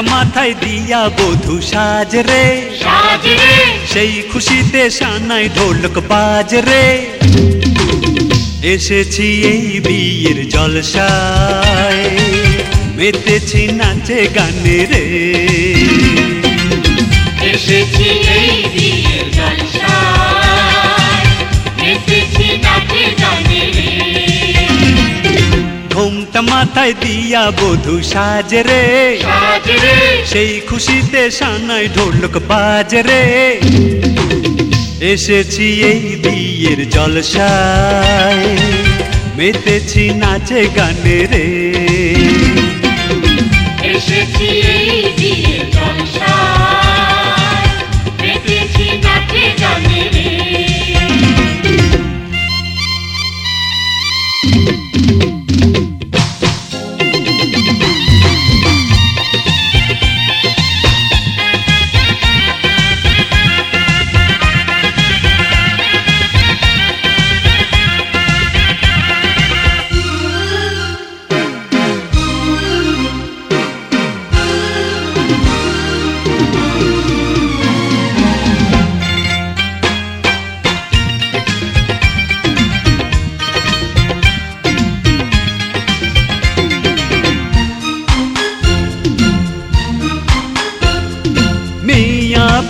ঘোমটা মাথায় দিয়া বধু সাজ রে। সেই খুশিতে সানাই ঢোলক বাজ রে। এসেছি এই বিয়ের জলসায় মেতেছি নাচে গানে রে। এসেছি এই বিয়ের মাথায় দিয়া বধু সাজ রে। সেই খুশিতে সানাই ঢোলক বাজ রে। এসেছি এই বিয়ের জলসায় মেতেছি নাচে গানে রে। এসেছি এই বিয়ের জলসায়।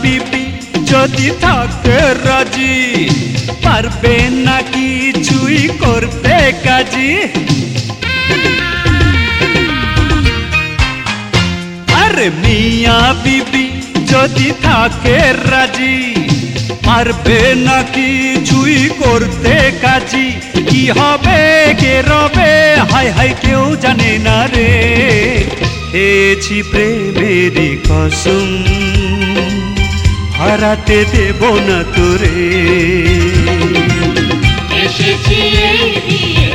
বিবি যদি থাকে রাজি, পারবে না কিছুই করতে কাজী। আরে মিয়া বিবি, যদি থাকে রাজি, পারবে না কিছুই করতে কাজী। কি হবে কে রবে, হাই হাই কেউ জানে না রে। খেয়েছি প্রেমেরই কসম। হারাতে দেব না তোরে। এসেছি এই বিয়ের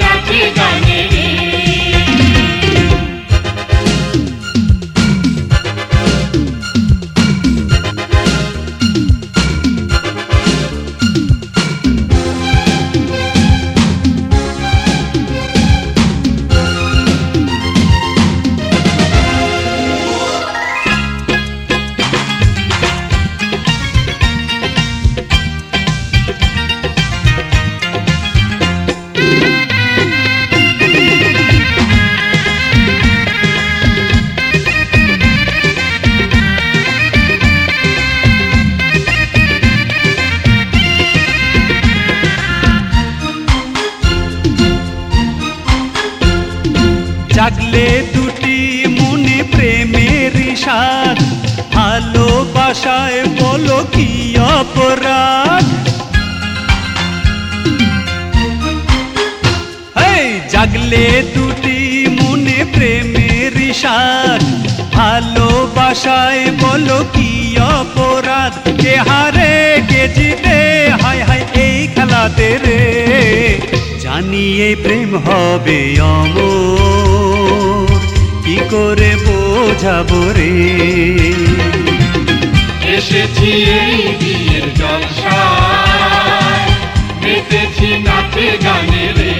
নাচে গানে রে জাগলে দুটি মনে প্রেমের সাথ ভালোবাসায় বলো কি অপরাধ? জাগলে দুটি মনে প্রেমের সাথ ভালোবাসায় বলো কি অপরাধ? কে হারে, কে জিতে? হায় হায়, এই খেলাতে রে। জানিয়ে প্রেম হবে অমর। করে বোঝাবো রে। এসেছি এই বিয়ের জলসায় মেতেছি নাচে গানে রে।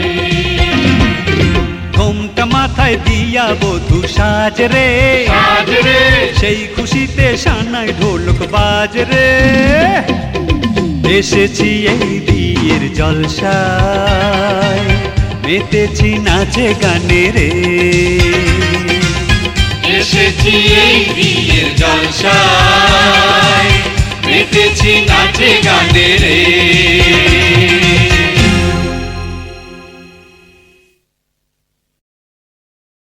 ঘোমটা মাথায় দিয়া বধু সাজ রে। সাজরে সেই খুশিতে সানায় ঢোলক বাজ রে। এসেছি এই বিয়ের জলসায় মেতেছি নাচে গানে রে। এসেছি এই বিয়ের জলসায়। মেতেছি নাচে গানে রে